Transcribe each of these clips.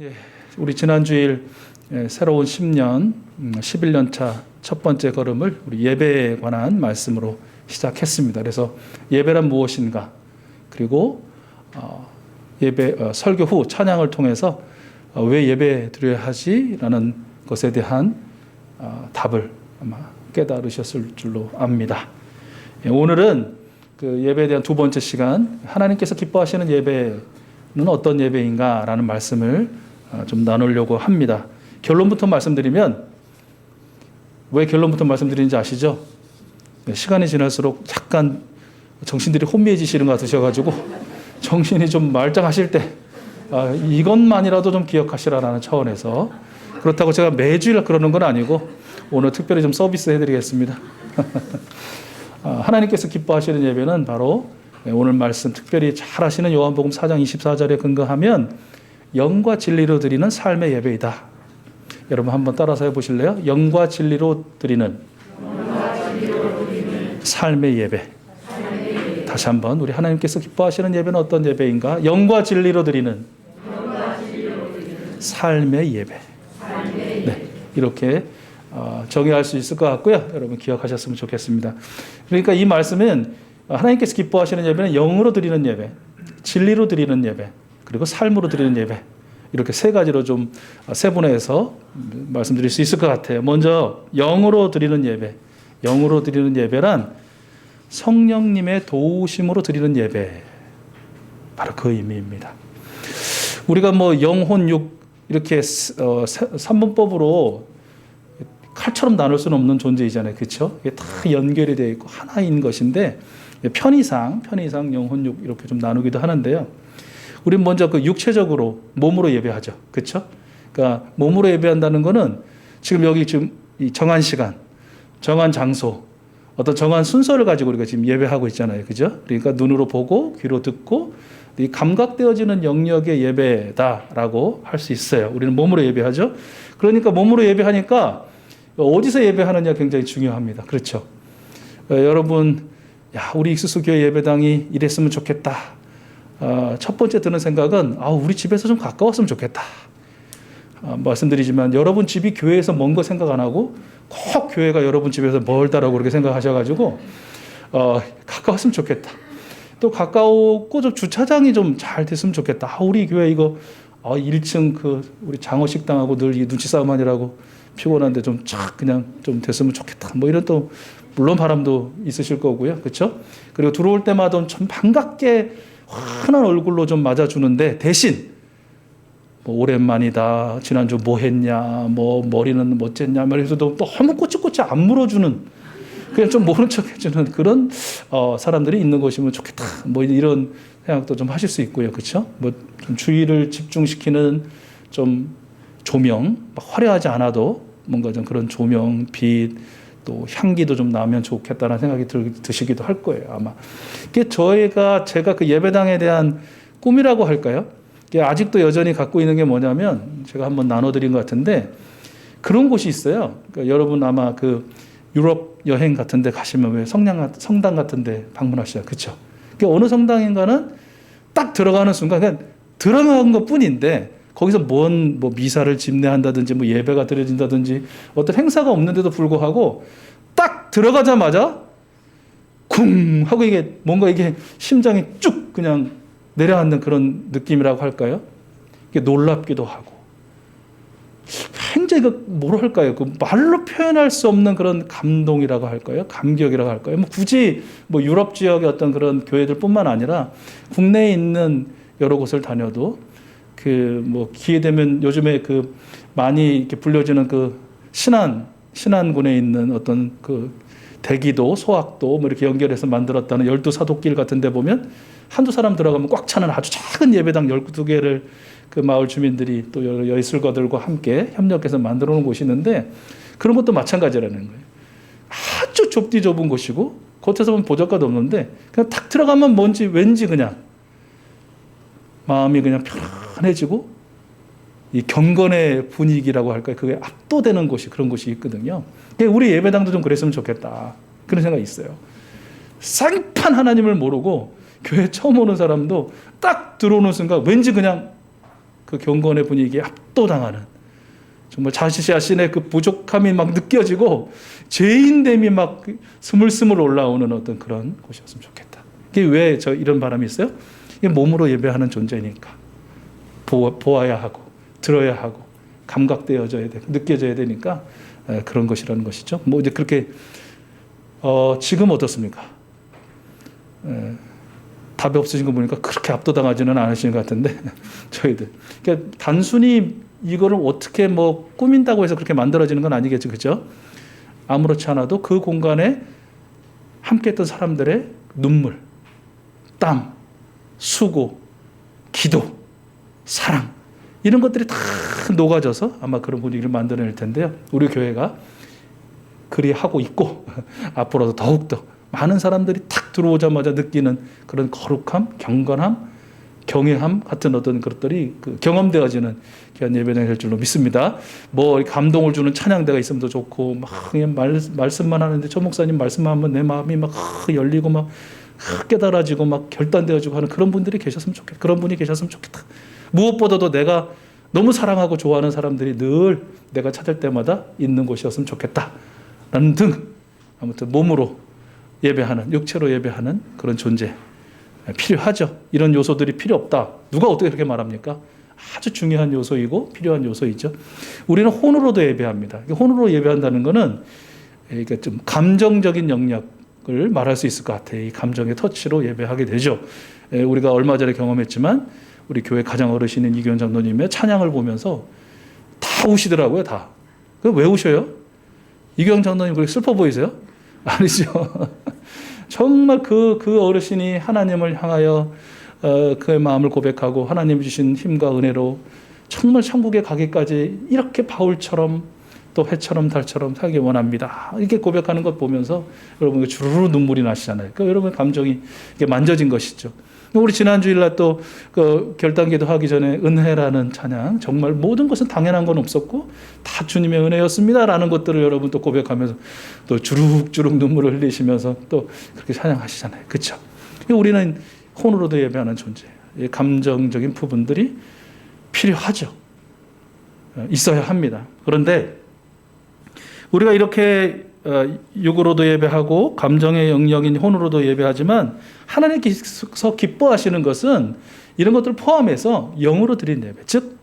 예, 우리 지난 주일 예, 새로운 10년, 음, 11년 차 첫 번째 걸음을 우리 예배에 관한 말씀으로 시작했습니다. 그래서 예배란 무엇인가? 그리고 어, 예배 어, 설교 후 찬양을 통해서 어, 왜 예배 드려야 하지라는 것에 대한 어, 답을 아마 깨달으셨을 줄로 압니다. 예, 오늘은 그 예배에 대한 두 번째 시간 하나님께서 기뻐하시는 예배는 어떤 예배인가라는 말씀을 어, 좀 나누려고 합니다. 결론부터 말씀드리면 왜 결론부터 말씀드리는지 아시죠? 네, 시간이 지날수록 약간 정신들이 혼미해지시는 것 같으셔가지고 정신이 좀 말짱하실 때 아, 이것만이라도 좀 기억하시라라는 차원에서 그렇다고 제가 매주일 그러는 건 아니고 오늘 특별히 좀 서비스 해드리겠습니다. 아, 하나님께서 기뻐하시는 예배는 바로 네, 오늘 말씀 특별히 잘 하시는 요한복음 4장 24절에 근거하면 영과 진리로 드리는 삶의 예배이다. 여러분 한번 따라서 해보실래요? 영과 진리로 드리는 삶의 예배. 다시 한번 우리 하나님께서 기뻐하시는 예배는 어떤 예배인가? 영과 진리로 드리는 삶의 예배. 네, 이렇게 어, 정의할 수 있을 것 같고요. 여러분 기억하셨으면 좋겠습니다. 그러니까 이 말씀은 하나님께서 기뻐하시는 예배는 영으로 드리는 예배, 진리로 드리는 예배, 그리고 삶으로 드리는 예배. 이렇게 세 가지로 좀 세분화해서 말씀드릴 수 있을 것 같아요. 먼저 영으로 드리는 예배. 영으로 드리는 예배란 성령님의 도우심으로 드리는 예배. 바로 그 의미입니다. 우리가 뭐 영혼 육 이렇게 어, 산문법으로 칼처럼 나눌 수는 없는 존재이잖아요. 그렇죠? 이게 다 연결이 되어 있고 하나인 것인데 편의상 편의상 영혼 육 이렇게 좀 나누기도 하는데요. 우린 먼저 그 육체적으로 몸으로 예배하죠. 그렇죠? 그러니까 몸으로 예배한다는 거는 지금 여기 지금 이 정한 시간, 정한 장소, 어떤 정한 순서를 가지고 우리가 지금 예배하고 있잖아요. 그죠? 그러니까 눈으로 보고 귀로 듣고 이 감각되어지는 영역의 예배다라고 할 수 있어요. 우리는 몸으로 예배하죠. 그러니까 몸으로 예배하니까 어디서 예배하느냐 굉장히 중요합니다. 그렇죠? 어, 여러분, 야, 우리 익수수 교회 예배당이 이랬으면 좋겠다. 어, 첫 번째 드는 생각은 아, 우리 집에서 좀 가까웠으면 좋겠다. 어, 말씀드리지만 여러분 집이 교회에서 먼 거 생각 안 하고 꼭 교회가 여러분 집에서 멀다라고 그렇게 생각하셔가지고 어, 가까웠으면 좋겠다. 또 가까웠고 좀 주차장이 좀 잘 됐으면 좋겠다. 아, 우리 교회 이거 어, 1층 그 우리 장어 식당하고 늘 이 눈치 싸움 하느라고 피곤한데 좀 착 그냥 좀 됐으면 좋겠다. 뭐 이런 또 물론 바람도 있으실 거고요. 그렇죠? 그리고 들어올 때마다 좀 반갑게 환한 얼굴로 좀 맞아주는데 대신 뭐 오랜만이다 지난주 뭐 했냐 뭐 머리는 어쨌냐 말해서 너무 꼬치꼬치 안 물어주는 그냥 좀 모른 척 해주는 그런 어, 사람들이 있는 것이면 좋겠다 뭐 이런 생각도 좀 하실 수 있고요 그렇죠 뭐 좀 주의를 집중시키는 좀 조명 화려하지 않아도 뭔가 좀 그런 조명 빛 또 향기도 좀 나면 좋겠다는 생각이 들, 드시기도 할 거예요 아마. 이게 저희가 제가 그 예배당에 대한 꿈이라고 할까요? 이게 아직도 여전히 갖고 있는 게 뭐냐면 제가 한번 나눠드린 것 같은데 그런 곳이 있어요. 그러니까 여러분 아마 그 유럽 여행 같은데 가시면 왜 성당 성당 같은데 방문하시죠, 그렇죠? 그러니까 어느 성당인가는 딱 들어가는 순간 그냥 들어간 것 뿐인데 거기서 뭔 뭐 미사를 집례한다든지 뭐 예배가 드려진다든지 어떤 행사가 없는데도 불구하고 딱 들어가자마자 쿵 하고 이게 뭔가 이게 심장이 쭉 그냥 내려앉는 그런 느낌이라고 할까요? 이게 놀랍기도 하고 굉장히 그 뭐로 할까요? 그 말로 표현할 수 없는 그런 감동이라고 할까요? 감격이라고 할까요? 뭐 굳이 뭐 유럽 지역의 어떤 그런 교회들뿐만 아니라 국내에 있는 여러 곳을 다녀도 그 뭐 기회 되면 요즘에 그 많이 이렇게 불려지는 그 신안 신안군에 있는 어떤 그 대기도 소학도 뭐 이렇게 연결해서 만들었다는 열두 사도길 같은 데 보면 한두 사람 들어가면 꽉 차는 아주 작은 예배당 열두 개를 그 마을 주민들이 또 여러 예술가들과 함께 협력해서 만들어 놓은 곳이 있는데 그런 것도 마찬가지라는 거예요. 아주 좁디 좁은 곳이고 겉에서 보면 보잘것도 없는데 그냥 탁 들어가면 뭔지 왠지 그냥 마음이 그냥 편안해지고 이 경건의 분위기라고 할까요? 그게 압도되는 곳이 그런 곳이 있거든요. 우리 예배당도 좀 그랬으면 좋겠다. 그런 생각이 있어요. 쌍판 하나님을 모르고 교회 처음 오는 사람도 딱 들어오는 순간 왠지 그냥 그 경건의 분위기에 압도당하는 정말 자신 자신의 그 부족함이 막 느껴지고 죄인됨이 막 스물스물 올라오는 어떤 그런 곳이었으면 좋겠다. 이게 왜 저 이런 바람이 있어요? 몸으로 예배하는 존재니까 보, 보아 야 하고 들어야 하고 감각되어져야 돼 느껴져야 되니까 에, 그런 것이라는 것이죠. 뭐 이제 그렇게 어, 지금 어떻습니까? 에, 답이 없으신 거 보니까 그렇게 압도당하지는 않으시는 것 같은데 저희들 그러니까 단순히 이거를 어떻게 뭐 꾸민다고 해서 그렇게 만들어지는 건 아니겠죠, 그죠? 아무렇지 않아도 그 공간에 함께했던 사람들의 눈물, 땀, 수고, 기도, 사랑 이런 것들이 다 녹아져서 아마 그런 분위기를 만들어낼 텐데요. 우리 교회가 그리 하고 있고 앞으로도 더욱더 많은 사람들이 탁 들어오자마자 느끼는 그런 거룩함, 경건함, 경외함 같은 어떤 것들이 그 경험되어지는 귀한 예배가 될 줄로 믿습니다. 뭐 감동을 주는 찬양대가 있으면 더 좋고 막 말, 말씀만 하는데 저 목사님 말씀만 하면 내 마음이 막 열리고 막 깨달아지고 막 결단되어지고 하는 그런 분들이 계셨으면 좋겠다. 그런 분이 계셨으면 좋겠다. 무엇보다도 내가 너무 사랑하고 좋아하는 사람들이 늘 내가 찾을 때마다 있는 곳이었으면 좋겠다. 라는 등 아무튼 몸으로 예배하는 육체로 예배하는 그런 존재 필요하죠. 이런 요소들이 필요 없다. 누가 어떻게 그렇게 말합니까? 아주 중요한 요소이고 필요한 요소이죠. 우리는 혼으로도 예배합니다. 혼으로 예배한다는 것은 감정적인 영역 을 말할 수 있을 것 같아요. 이 감정의 터치로 예배하게 되죠. 우리가 얼마 전에 경험했지만 우리 교회 가장 어르신인 이교현 장로님의 찬양을 보면서 다 우시더라고요. 다. 왜 우셔요? 이교현 장로님 그렇게 슬퍼 보이세요? 아니죠. 정말 그, 그 어르신이 하나님을 향하여 어, 그의 마음을 고백하고 하나님 주신 힘과 은혜로 정말 천국에 가기까지 이렇게 바울처럼 또 해처럼 달처럼 살기 원합니다. 이렇게 고백하는 것 보면서 여러분 주르르 눈물이 나시잖아요. 그 여러분 감정이 만져진 것이죠. 우리 지난 주일날 또 그 결단기도 하기 전에 은혜라는 찬양 정말 모든 것은 당연한 건 없었고 다 주님의 은혜였습니다라는 것들을 여러분 또 고백하면서 또 주룩주룩 눈물을 흘리시면서 또 그렇게 찬양하시잖아요. 그렇죠? 우리는 혼으로도 예배하는 존재. 감정적인 부분들이 필요하죠. 있어야 합니다. 그런데 우리가 이렇게 육으로도 예배하고 감정의 영역인 혼으로도 예배하지만 하나님께서 기뻐하시는 것은 이런 것들을 포함해서 영으로 드린 예배, 즉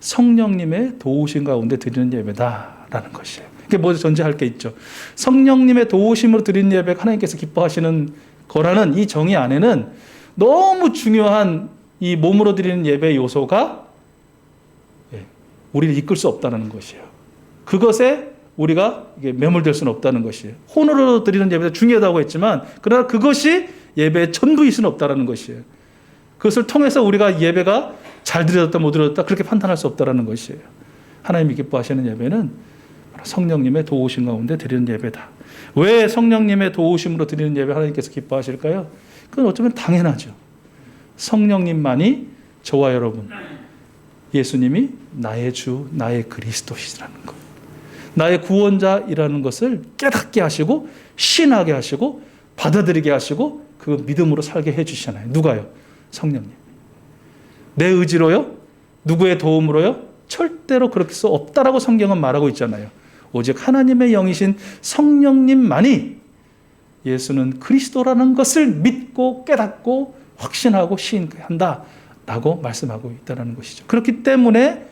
성령님의 도우심 가운데 드리는 예배다라는 것이에요. 이게 먼저 전제할 게 있죠. 성령님의 도우심으로 드린 예배가 하나님께서 기뻐하시는 거라는 이 정의 안에는 너무 중요한 이 몸으로 드리는 예배 요소가 우리를 이끌 수 없다는 것이에요. 그것에 우리가 매몰될 수는 없다는 것이에요. 혼으로 드리는 예배가 중요하다고 했지만 그러나 그것이 예배의 전부일 수는 없다는 것이에요. 그것을 통해서 우리가 예배가 잘 드려졌다 못 드려졌다 그렇게 판단할 수 없다는 것이에요. 하나님이 기뻐하시는 예배는 성령님의 도우심 가운데 드리는 예배다. 왜 성령님의 도우심으로 드리는 예배 하나님께서 기뻐하실까요? 그건 어쩌면 당연하죠. 성령님만이 저와 여러분, 예수님이 나의 주, 나의 그리스도시라는 것. 나의 구원자이라는 것을 깨닫게 하시고 신하게 하시고 받아들이게 하시고 그 믿음으로 살게 해주시잖아요. 누가요? 성령님. 내 의지로요? 누구의 도움으로요? 절대로 그렇게 수 없다라고 성경은 말하고 있잖아요. 오직 하나님의 영이신 성령님만이 예수는 그리스도라는 것을 믿고 깨닫고 확신하고 시인한다라고 말씀하고 있다는 것이죠. 그렇기 때문에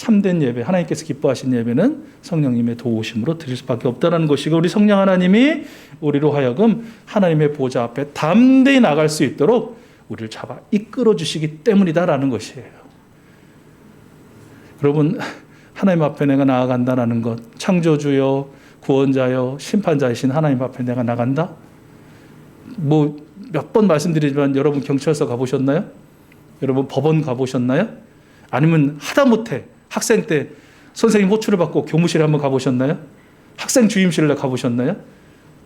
참된 예배, 하나님께서 기뻐하신 예배는 성령님의 도우심으로 드릴 수밖에 없다는 것이고 우리 성령 하나님이 우리로 하여금 하나님의 보좌 앞에 담대히 나갈 수 있도록 우리를 잡아 이끌어 주시기 때문이다라는 것이에요. 여러분 하나님 앞에 내가 나아간다라는 것, 창조주요, 구원자요, 심판자이신 하나님 앞에 내가 나간다. 뭐 몇 번 말씀드리지만 여러분 경찰서 가보셨나요? 여러분 법원 가보셨나요? 아니면 하다못해 학생 때 선생님 호출을 받고 교무실에 한번 가보셨나요? 학생 주임실에 가보셨나요?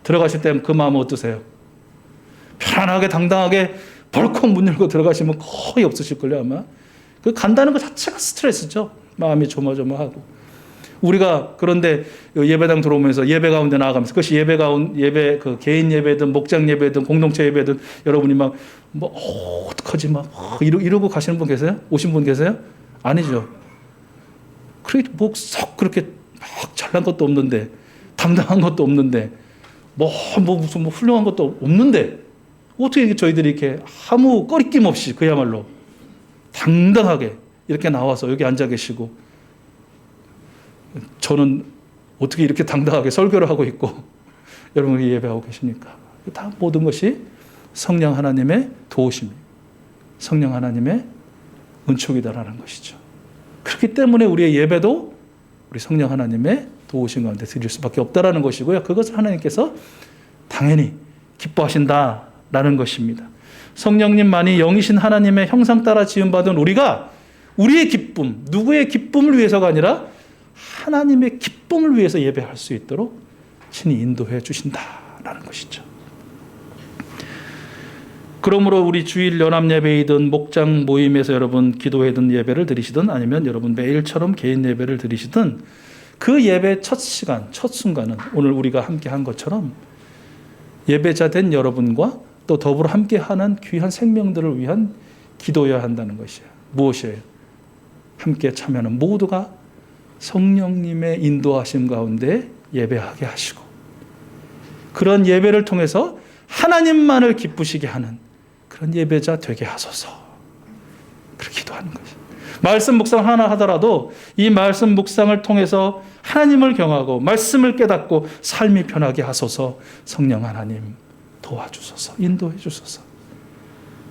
들어가실 때 그 마음 어떠세요? 편안하게 당당하게 벌컥 문 열고 들어가시면 거의 없으실걸요 아마. 그 간다는 것 자체가 스트레스죠. 마음이 조마조마하고. 우리가 그런데 예배당 들어오면서 예배 가운데 나아가면서 그것이 예배 가운 예배 그 개인 예배든 목장 예배든 공동체 예배든 여러분이 막뭐 어, 어떡하지 막 어, 이러, 이러고 가시는 분 계세요? 오신 분 계세요? 아니죠. 그렇게 뭐썩 그렇게 막 잘난 것도 없는데 당당한 것도 없는데 뭐, 뭐 무슨 뭐 훌륭한 것도 없는데 어떻게 저희들이 이렇게 아무 꺼리낌 없이 그야말로 당당하게 이렇게 나와서 여기 앉아 계시고 저는 어떻게 이렇게 당당하게 설교를 하고 있고 여러분이 예배하고 계십니까? 다 모든 것이 성령 하나님의 도우심, 성령 하나님의 은총이다라는 것이죠. 그렇기 때문에 우리의 예배도 우리 성령 하나님의 도우심 가운데 드릴 수밖에 없다라는 것이고요. 그것을 하나님께서 당연히 기뻐하신다라는 것입니다. 성령님만이 영이신 하나님의 형상 따라 지음 받은 우리가 우리의 기쁨, 누구의 기쁨을 위해서가 아니라 하나님의 기쁨을 위해서 예배할 수 있도록 친히 인도해 주신다라는 것이죠. 그러므로 우리 주일 연합 예배이든 목장 모임에서 여러분 기도회든 예배를 드리시든 아니면 여러분 매일처럼 개인 예배를 드리시든 그 예배 첫 시간, 첫 순간은 오늘 우리가 함께 한 것처럼 예배자 된 여러분과 또 더불어 함께 하는 귀한 생명들을 위한 기도여야 한다는 것이에요. 무엇이에요? 함께 참여하는 모두가 성령님의 인도하심 가운데 예배하게 하시고 그런 예배를 통해서 하나님만을 기쁘시게 하는 그런 예배자 되게 하소서. 그렇게 기도하는 것이. 말씀 묵상 하나 하더라도 이 말씀 묵상을 통해서 하나님을 경하고 말씀을 깨닫고 삶이 편하게 하소서 성령 하나님 도와주소서 인도해 주소서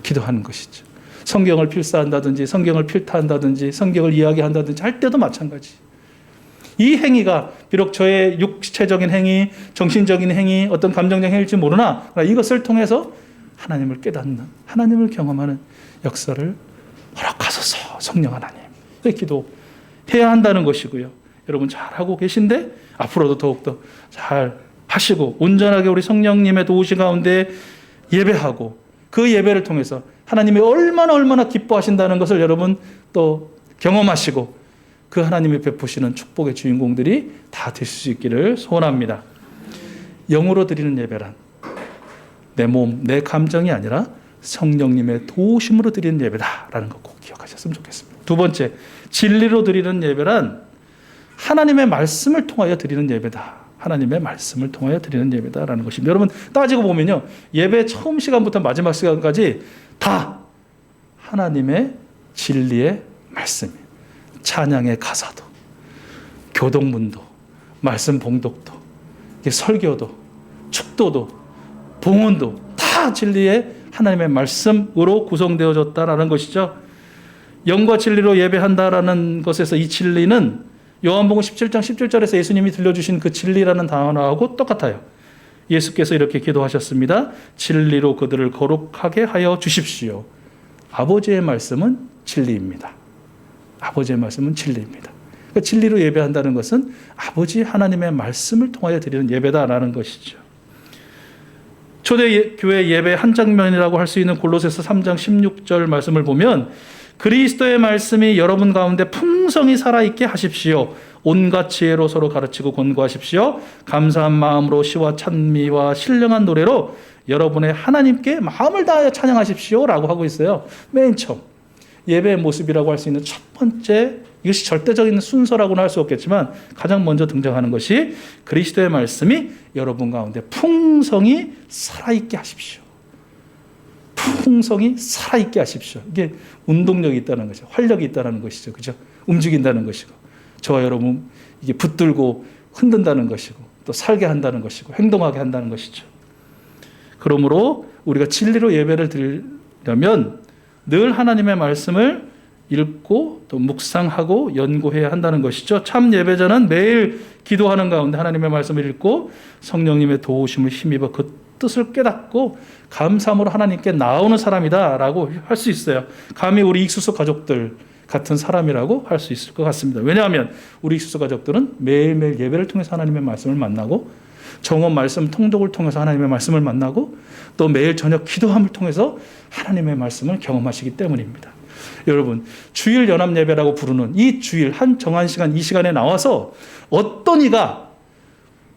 기도하는 것이죠. 성경을 필사한다든지 성경을 필타한다든지 성경을 이야기한다든지 할 때도 마찬가지. 이 행위가 비록 저의 육체적인 행위, 정신적인 행위, 어떤 감정적 행위일지 모르나 이것을 통해서 하나님을 깨닫는 하나님을 경험하는 역사를 허락하소서 성령 하나님. 기도해야 한다는 것이고요. 여러분 잘하고 계신데 앞으로도 더욱더 잘 하시고 온전하게 우리 성령님의 도우시 가운데 예배하고 그 예배를 통해서 하나님이 얼마나 얼마나 기뻐하신다는 것을 여러분 또 경험하시고 그 하나님이 베푸시는 축복의 주인공들이 다 되실 수 있기를 소원합니다. 영으로 드리는 예배란 내 몸, 내 감정이 아니라 성령님의 도우심으로 드리는 예배다라는 거 꼭 기억하셨으면 좋겠습니다. 두 번째, 진리로 드리는 예배란 하나님의 말씀을 통하여 드리는 예배다. 하나님의 말씀을 통하여 드리는 예배다라는 것입니다. 여러분 따지고 보면요. 예배 처음 시간부터 마지막 시간까지 다 하나님의 진리의 말씀이에요. 찬양의 가사도, 교동문도, 말씀 봉독도, 설교도, 축도도, 봉헌도 다 진리의 하나님의 말씀으로 구성되어졌다라는 것이죠. 영과 진리로 예배한다라는 것에서 이 진리는 요한복음 17장 17절에서 예수님이 들려주신 그 진리라는 단어하고 똑같아요. 예수께서 이렇게 기도하셨습니다. 진리로 그들을 거룩하게 하여 주십시오. 아버지의 말씀은 진리입니다. 아버지의 말씀은 진리입니다. 그러니까 진리로 예배한다는 것은 아버지 하나님의 말씀을 통하여 드리는 예배다라는 것이죠. 초대 교회 예배 한 장면이라고 할 수 있는 골로새서 3장 16절 말씀을 보면 그리스도의 말씀이 여러분 가운데 풍성히 살아있게 하십시오. 온갖 지혜로 서로 가르치고 권고하십시오. 감사한 마음으로 시와 찬미와 신령한 노래로 여러분의 하나님께 마음을 다하여 찬양하십시오. 라고 하고 있어요. 맨 처음. 예배의 모습이라고 할 수 있는 첫 번째, 이것이 절대적인 순서라고는 할 수 없겠지만 가장 먼저 등장하는 것이 그리스도의 말씀이 여러분 가운데 풍성히 살아있게 하십시오. 풍성히 살아있게 하십시오. 이게 운동력이 있다는 거죠. 활력이 있다는 것이죠. 그죠? 움직인다는 것이고. 저와 여러분, 이게 붙들고 흔든다는 것이고, 또 살게 한다는 것이고, 행동하게 한다는 것이죠. 그러므로 우리가 진리로 예배를 드리려면 늘 하나님의 말씀을 읽고 또 묵상하고 연구해야 한다는 것이죠. 참 예배자는 매일 기도하는 가운데 하나님의 말씀을 읽고 성령님의 도우심을 힘입어 그 뜻을 깨닫고 감사함으로 하나님께 나오는 사람이다라고 할 수 있어요. 감히 우리 익수수 가족들 같은 사람이라고 할 수 있을 것 같습니다. 왜냐하면 우리 익수수 가족들은 매일매일 예배를 통해서 하나님의 말씀을 만나고 정원 말씀 통독을 통해서 하나님의 말씀을 만나고 또 매일 저녁 기도함을 통해서 하나님의 말씀을 경험하시기 때문입니다. 여러분, 주일 연합 예배라고 부르는 이 주일 한 정한 시간 이 시간에 나와서 어떤 이가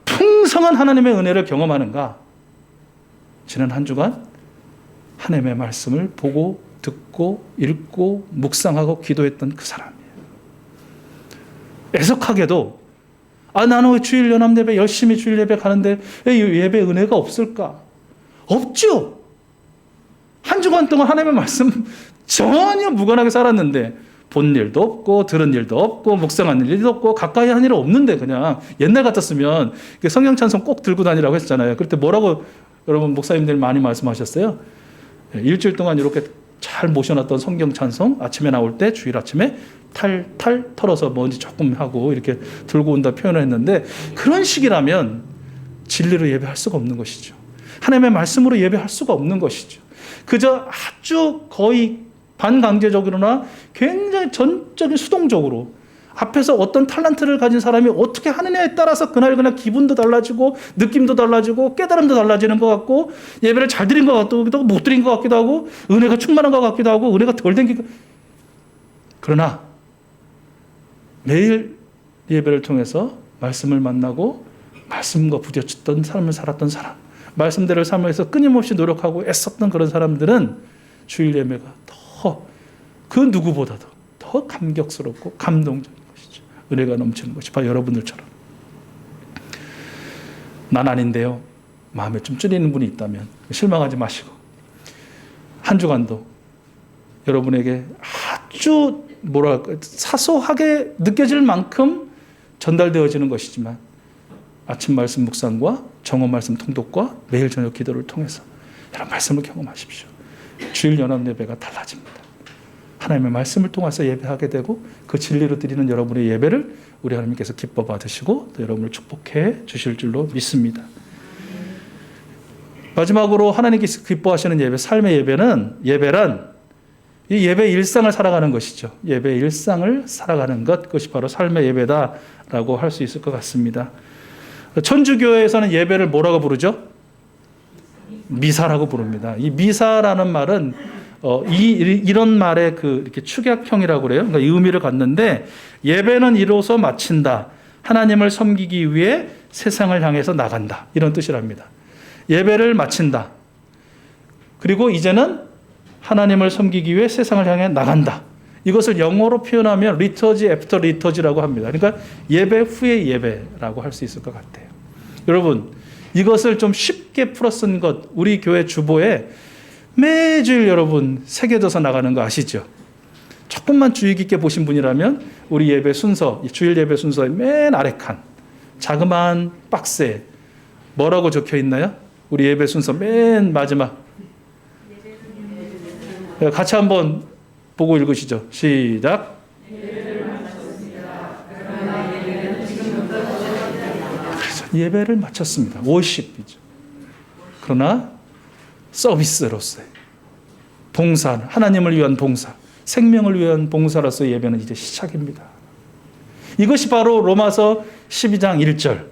풍성한 하나님의 은혜를 경험하는가? 지난 한 주간 하나님의 말씀을 보고 듣고 읽고 묵상하고 기도했던 그 사람이에요. 애석하게도 아 나는 왜 주일 연합 예배 열심히 주일 예배 가는데 왜 예배 은혜가 없을까? 없죠. 한 주간 동안 하나님의 말씀 전혀 무관하게 살았는데 본 일도 없고 들은 일도 없고 묵상한 일도 없고 가까이 한 일은 없는데 그냥 옛날 같았으면 성경 찬송 꼭 들고 다니라고 했잖아요. 그때 뭐라고 여러분 목사님들 많이 말씀하셨어요? 예, 일주일 동안 이렇게 잘 모셔놨던 성경 찬송 아침에 나올 때 주일 아침에 탈탈 털어서 먼지 조금 하고 이렇게 들고 온다 표현을 했는데 그런 식이라면 진리로 예배할 수가 없는 것이죠. 하나님의 말씀으로 예배할 수가 없는 것이죠. 그저 아주 거의 반강제적으로나 굉장히 전적인 수동적으로 앞에서 어떤 탤런트를 가진 사람이 어떻게 하느냐에 따라서 그날 그날 기분도 달라지고 느낌도 달라지고 깨달음도 달라지는 것 같고 예배를 잘 드린 것 같기도 하고 못 드린 것 같기도 하고 은혜가 충만한 것 같기도 하고 은혜가 덜된게 그러나 매일 예배를 통해서 말씀을 만나고 말씀과 부딪혔던 삶을 살았던 사람 말씀대로 삶에서 끊임없이 노력하고 애썼던 그런 사람들은 주일 예배가 더 그 누구보다도 더 감격스럽고 감동적인 것이죠. 은혜가 넘치는 것이 바로 여러분들처럼. 난 아닌데요. 마음에 좀 찔리는 분이 있다면 실망하지 마시고 한 주간도 여러분에게 아주 뭐랄까 사소하게 느껴질 만큼 전달되어지는 것이지만 아침 말씀 묵상과 정오 말씀 통독과 매일 저녁 기도를 통해서 여러분 말씀을 경험하십시오. 주일 연합 예배가 달라집니다. 하나님의 말씀을 통해서 예배하게 되고 그 진리로 드리는 여러분의 예배를 우리 하나님께서 기뻐 받으시고 또 여러분을 축복해 주실 줄로 믿습니다. 마지막으로 하나님께서 기뻐하시는 예배, 삶의 예배는 예배란 이 예배 일상을 살아가는 것이죠. 예배 일상을 살아가는 것, 그것이 바로 삶의 예배다라고 할 수 있을 것 같습니다. 천주교에서는 예배를 뭐라고 부르죠? 미사라고 부릅니다. 이 미사라는 말은 어, 이, 이런 말의 그 이렇게 축약형이라고 그래요. 그러니까 이 의미를 갖는데 예배는 이로써 마친다. 하나님을 섬기기 위해 세상을 향해서 나간다. 이런 뜻이랍니다. 예배를 마친다. 그리고 이제는 하나님을 섬기기 위해 세상을 향해 나간다. 이것을 영어로 표현하면 리터지 애프터 리터지라고 합니다. 그러니까 예배 후의 예배라고 할 수 있을 것 같아요. 여러분, 이것을 좀 쉽게 풀어 쓴 것, 우리 교회 주보에 매주일 여러분 새겨져서 나가는 거 아시죠? 조금만 주의 깊게 보신 분이라면 우리 예배 순서, 주일 예배 순서의 맨 아래 칸, 자그마한 박스에 뭐라고 적혀 있나요? 우리 예배 순서 맨 마지막. 같이 한번 보고 읽으시죠. 시작. 예배를 마쳤습니다. 워십이죠. 그러나 서비스로서의 봉사, 하나님을 위한 봉사, 생명을 위한 봉사로서 예배는 이제 시작입니다. 이것이 바로 로마서 12장 1절.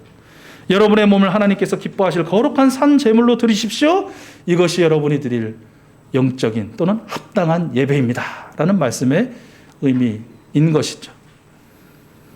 여러분의 몸을 하나님께서 기뻐하실 거룩한 산 제물로 드리십시오. 이것이 여러분이 드릴 영적인 또는 합당한 예배입니다. 라는 말씀의 의미인 것이죠.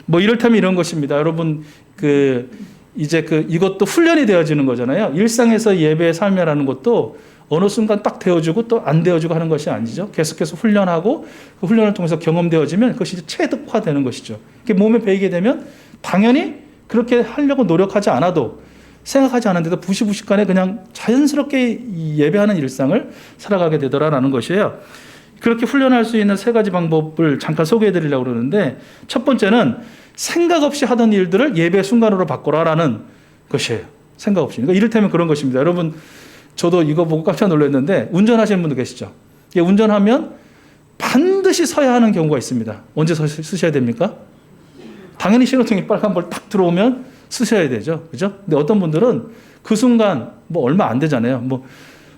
뭐 이를테면 이런 것입니다. 여러분 그 이제 그 이것도 훈련이 되어지는 거잖아요. 일상에서 예배의 삶이라는 것도 어느 순간 딱 되어주고 또 안 되어주고 하는 것이 아니죠. 계속해서 훈련하고 그 훈련을 통해서 경험되어지면 그것이 체득화되는 것이죠. 이게 몸에 배이게 되면 당연히 그렇게 하려고 노력하지 않아도 생각하지 않았는데도 부시부시간에 그냥 자연스럽게 예배하는 일상을 살아가게 되더라라는 것이에요. 그렇게 훈련할 수 있는 세 가지 방법을 잠깐 소개해 드리려고 그러는데 첫 번째는 생각 없이 하던 일들을 예배 순간으로 바꿔라라는 것이에요. 생각 없이. 그러니까 이를테면 그런 것입니다. 여러분 저도 이거 보고 깜짝 놀랐는데 운전하시는 분도 계시죠. 운전하면 반드시 서야 하는 경우가 있습니다. 언제 쓰셔야 됩니까? 당연히 신호등이 빨간 불 딱 들어오면 쓰셔야 되죠. 그죠? 근데 어떤 분들은 그 순간 뭐 얼마 안 되잖아요. 뭐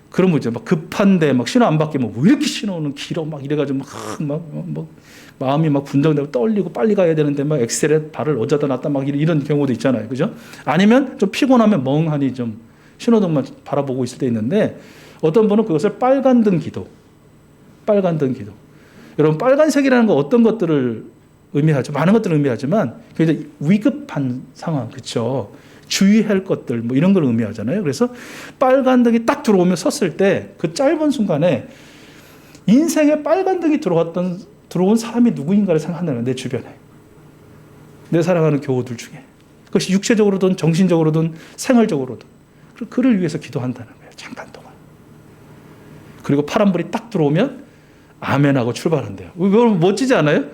그런 거죠. 막 급한데 막 신호 안 바뀌면 왜 이렇게 신호는 길어 막 이래가지고 막, 막, 막 마음이 막 분정되고 떨리고 빨리 가야 되는데 막 엑셀에 발을 어쩌다 놨다 막 이런 경우도 있잖아요. 그죠? 아니면 좀 피곤하면 멍하니 좀 신호등만 바라보고 있을 때 있는데 어떤 분은 그것을 빨간 등 기도, 빨간 등 기도. 여러분 빨간색이라는 거 어떤 것들을 의미하죠? 많은 것들을 의미하지만 굉장히 위급한 상황, 그렇죠? 주의할 것들 뭐 이런 걸 의미하잖아요. 그래서 빨간 등이 딱 들어오면 섰을 때 그 짧은 순간에 인생에 빨간 등이 들어왔던 들어온 사람이 누구인가를 생각한다는 내 주변에 내 사랑하는 교우들 중에 그것이 육체적으로든 정신적으로든 생활적으로든 그- 그를 위해서 기도한다는 거예요. 잠깐 동안. 그리고 파란불이 딱 들어오면 아멘하고 출발한대요. 이거 멋지지 않아요?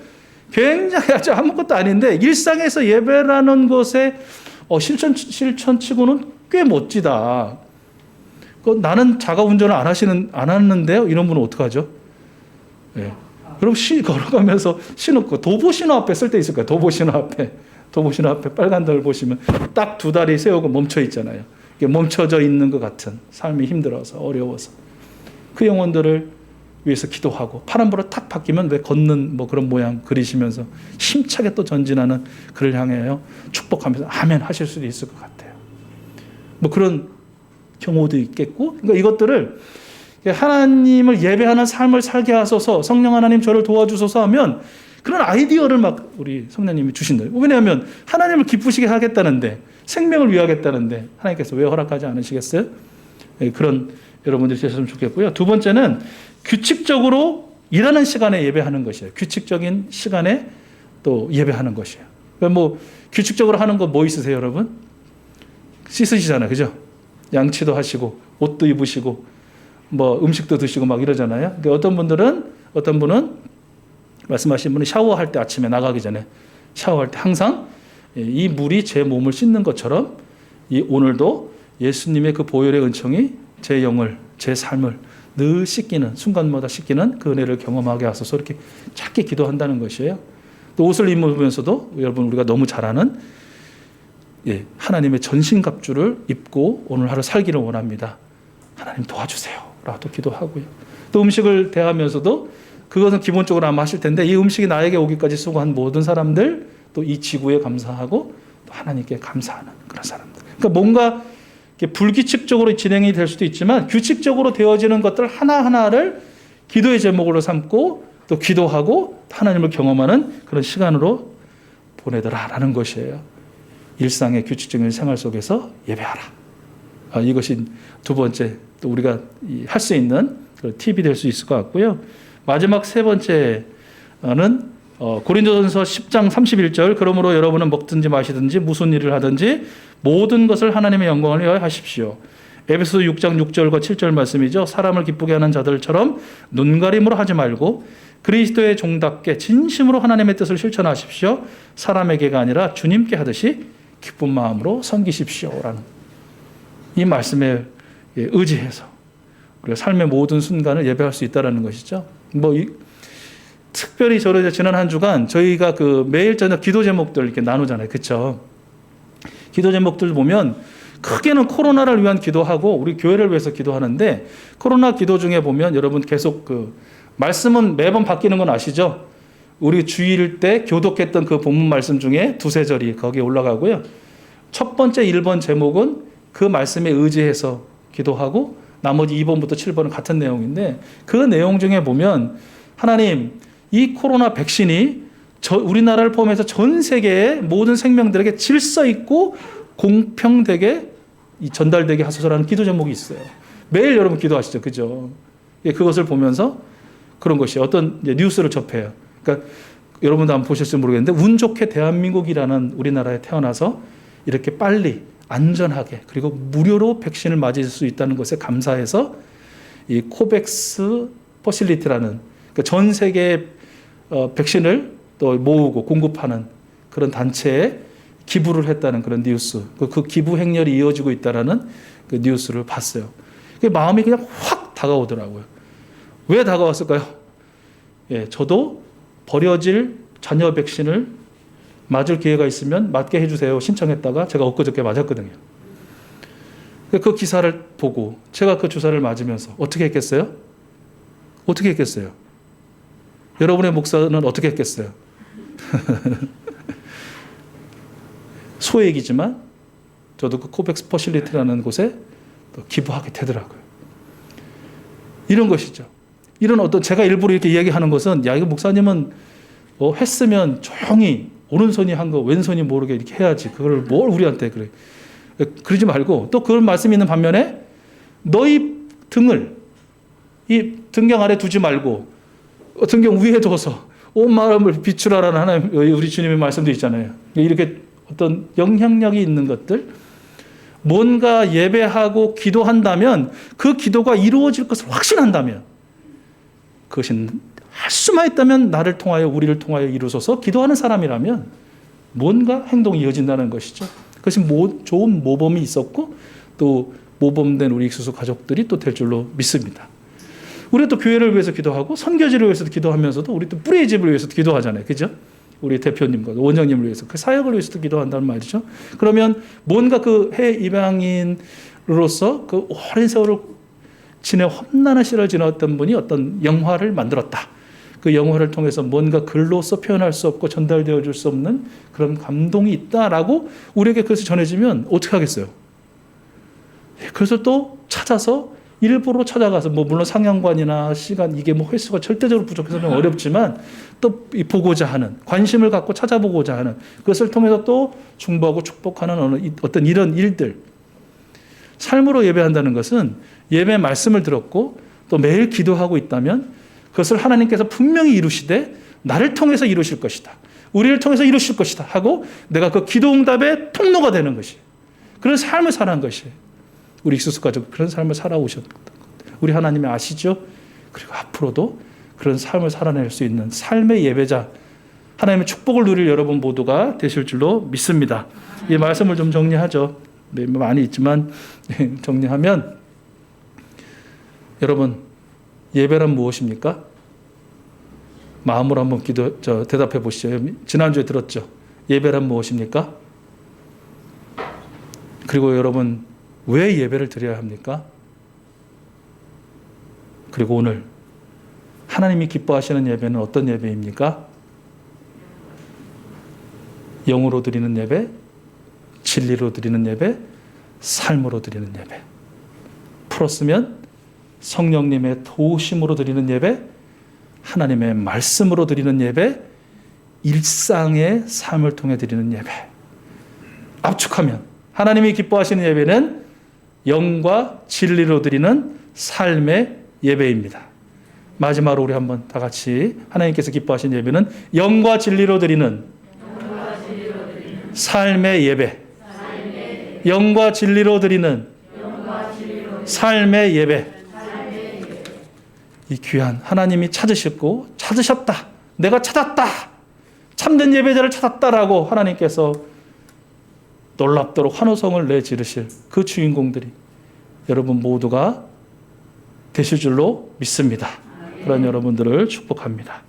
굉장히 아주 아무것도 아닌데 일상에서 예배라는 것에 어, 실천 실천치고는 꽤 멋지다. 그 나는 자가 운전을 안 하시는 안 하는데요. 이런 분은 어떡 하죠? 예. 그럼 시 걸어가면서 신호 도보 신호 앞에 쓸 때 있을 거예요. 도보 신호 앞에 도보 신호 앞에 빨간 달 보시면 딱 두 다리 세우고 멈춰 있잖아요. 이게 멈춰져 있는 것 같은 삶이 힘들어서 어려워서 그 영혼들을 위해서 기도하고 파란불을 탁 바뀌면 왜 걷는 뭐 그런 모양 그리시면서 힘차게 또 전진하는 그를 향하여 축복하면서 아멘 하실 수도 있을 것 같아요. 뭐 그런 경우도 있겠고 그러니까 이것들을 하나님을 예배하는 삶을 살게 하소서 성령 하나님 저를 도와주소서 하면 그런 아이디어를 막 우리 성령님이 주신다. 왜냐하면 하나님을 기쁘시게 하겠다는데 생명을 위하겠다는데 하나님께서 왜 허락하지 않으시겠어요? 예, 그런 여러분들이 되셨으면 좋겠고요. 두 번째는 규칙적으로 일하는 시간에 예배하는 것이에요. 규칙적인 시간에 또 예배하는 것이에요. 그러니까 뭐 규칙적으로 하는 거 뭐 있으세요, 여러분? 씻으시잖아요, 그죠? 양치도 하시고 옷도 입으시고 뭐 음식도 드시고 막 이러잖아요. 근데 어떤 분들은 어떤 분은 말씀하신 분은 샤워할 때 아침에 나가기 전에 샤워할 때 항상 예, 이 물이 제 몸을 씻는 것처럼 이 오늘도 예수님의 그 보혈의 은총이 제 영을 제 삶을 늘 씻기는 순간마다 씻기는 그 은혜를 경험하게 하소서 이렇게 찾게 기도한다는 것이에요. 또 옷을 입으면서도 여러분 우리가 너무 잘 아는 예, 하나님의 전신 갑주를 입고 오늘 하루 살기를 원합니다. 하나님 도와주세요. 라도 기도하고요. 또 음식을 대하면서도 그것은 기본적으로 아마 하실 텐데 이 음식이 나에게 오기까지 수고한 모든 사람들 또 이 지구에 감사하고 또 하나님께 감사하는 그런 사람들. 그러니까 뭔가 불규칙적으로 진행이 될 수도 있지만 규칙적으로 되어지는 것들 하나하나를 기도의 제목으로 삼고 또 기도하고 하나님을 경험하는 그런 시간으로 보내더라라는 것이에요. 일상의 규칙적인 생활 속에서 예배하라. 아, 이것이 두 번째 또 우리가 할 수 있는 그 팁이 될 수 있을 것 같고요. 마지막 세 번째는 어, 고린도전서 10장 31절 그러므로 여러분은 먹든지 마시든지 무슨 일을 하든지 모든 것을 하나님의 영광을 위하여 하십시오. 에베소 6장 6절과 7절 말씀이죠. 사람을 기쁘게 하는 자들처럼 눈가림으로 하지 말고 그리스도의 종답게 진심으로 하나님의 뜻을 실천하십시오. 사람에게가 아니라 주님께 하듯이 기쁜 마음으로 섬기십시오라는 이 말씀에 의지해서 우리가 삶의 모든 순간을 예배할 수 있다라는 것이죠. 뭐 이, 특별히 저를 지난 한 주간 저희가 그 매일 저녁 기도 제목들 이렇게 나누잖아요. 그렇죠? 기도 제목들 보면 크게는 코로나를 위한 기도하고 우리 교회를 위해서 기도하는데 코로나 기도 중에 보면 여러분 계속 그 말씀은 매번 바뀌는 건 아시죠? 우리 주일 때 교독했던 그 본문 말씀 중에 두세 절이 거기에 올라가고요. 첫 번째 1번 제목은 그 말씀에 의지해서 기도하고 나머지 2번부터 7번은 같은 내용인데 그 내용 중에 보면 하나님 이 코로나 백신이 저 우리나라를 포함해서 전 세계의 모든 생명들에게 질서 있고 공평되게 이 전달되게 하소서라는 기도 제목이 있어요. 매일 여러분 기도하시죠, 그죠? 예, 그것을 보면서 그런 것이 어떤 뉴스를 접해요. 그러니까 여러분도 한번 보셨을지 모르겠는데 운 좋게 대한민국이라는 우리나라에 태어나서 이렇게 빨리 안전하게 그리고 무료로 백신을 맞을 수 있다는 것에 감사해서 이 코백스 퍼실리티라는 그러니까 전 세계 어, 백신을 또 모으고 공급하는 그런 단체에 기부를 했다는 그런 뉴스, 그, 그 기부 행렬이 이어지고 있다라는 그 뉴스를 봤어요. 그 마음이 그냥 확 다가오더라고요. 왜 다가왔을까요? 예, 저도 버려질 자녀 백신을 맞을 기회가 있으면 맞게 해주세요 신청했다가 제가 엊그저께 맞았거든요. 그 기사를 보고 제가 그 주사를 맞으면서 어떻게 했겠어요? 어떻게 했겠어요? 여러분의 목사는 어떻게 했겠어요? 소액이지만 저도 그 코백스 퍼실리티라는 곳에 또 기부하게 되더라고요. 이런 것이죠. 이런 어떤 제가 일부러 이렇게 이야기하는 것은 야 이거 목사님은 뭐 했으면 조용히 오른손이 한 거 왼손이 모르게 이렇게 해야지 그걸 뭘 우리한테 그래 그러지 말고 또 그런 말씀이 있는 반면에 너희 등을 이 등경 아래 두지 말고 등경 위에 둬서 온 마음을 비추라라는 하나님 우리 주님의 말씀도 있잖아요. 이렇게 어떤 영향력이 있는 것들 뭔가 예배하고 기도한다면 그 기도가 이루어질 것을 확신한다면 그것은 할 수만 있다면 나를 통하여 우리를 통하여 이루소서 기도하는 사람이라면 뭔가 행동이 이어진다는 것이죠. 그것이 모, 좋은 모범이 있었고 또 모범된 우리 익수수 가족들이 또 될 줄로 믿습니다. 우리 또 교회를 위해서 기도하고 선교지를 위해서도 기도하면서도 우리 또 뿌리의 집을 위해서도 기도하잖아요. 그죠? 우리 대표님과 원장님을 위해서 그 사역을 위해서도 기도한다는 말이죠. 그러면 뭔가 그 해 입양인으로서 그 오랜 세월을 지내 험난한 시를 지났던 분이 어떤 영화를 만들었다. 그 영화를 통해서 뭔가 글로써 표현할 수 없고 전달되어 줄 수 없는 그런 감동이 있다라고 우리에게 그것이 전해지면 어떻게 하겠어요? 그래서 또 찾아서 일부러 찾아가서 뭐 물론 상영관이나 시간 이게 뭐 횟수가 절대적으로 부족해서 좀 어렵지만 또 보고자 하는 관심을 갖고 찾아보고자 하는 그것을 통해서 또 중보하고 축복하는 어떤 이런 일들 삶으로 예배한다는 것은 예배 말씀을 들었고 또 매일 기도하고 있다면 그것을 하나님께서 분명히 이루시되 나를 통해서 이루실 것이다. 우리를 통해서 이루실 것이다 하고 내가 그 기도 응답의 통로가 되는 것이 그런 삶을 사는 것이 우리 익수수 가족 그런 삶을 살아오셨다. 우리 하나님이 아시죠? 그리고 앞으로도 그런 삶을 살아낼 수 있는 삶의 예배자 하나님의 축복을 누릴 여러분 모두가 되실 줄로 믿습니다. 이 말씀을 좀 정리하죠. 네, 많이 있지만 정리하면 여러분 예배란 무엇입니까? 마음으로 한번 기도 저 대답해 보시죠. 지난주에 들었죠. 예배란 무엇입니까? 그리고 여러분 왜 예배를 드려야 합니까? 그리고 오늘 하나님이 기뻐하시는 예배는 어떤 예배입니까? 영으로 드리는 예배, 진리로 드리는 예배, 삶으로 드리는 예배. 풀었으면 성령님의 도우심으로 드리는 예배, 하나님의 말씀으로 드리는 예배, 일상의 삶을 통해 드리는 예배. 압축하면 하나님이 기뻐하시는 예배는 영과 진리로 드리는 삶의 예배입니다. 마지막으로 우리 한번 다 같이 하나님께서 기뻐하시는 예배는 영과 진리로 드리는 삶의 예배. 영과 진리로 드리는 삶의 예배. 이 귀한 하나님이 찾으셨고 찾으셨다. 내가 찾았다. 참된 예배자를 찾았다라고 하나님께서 놀랍도록 환호성을 내지르실 그 주인공들이 여러분 모두가 되실 줄로 믿습니다. 그런 여러분들을 축복합니다.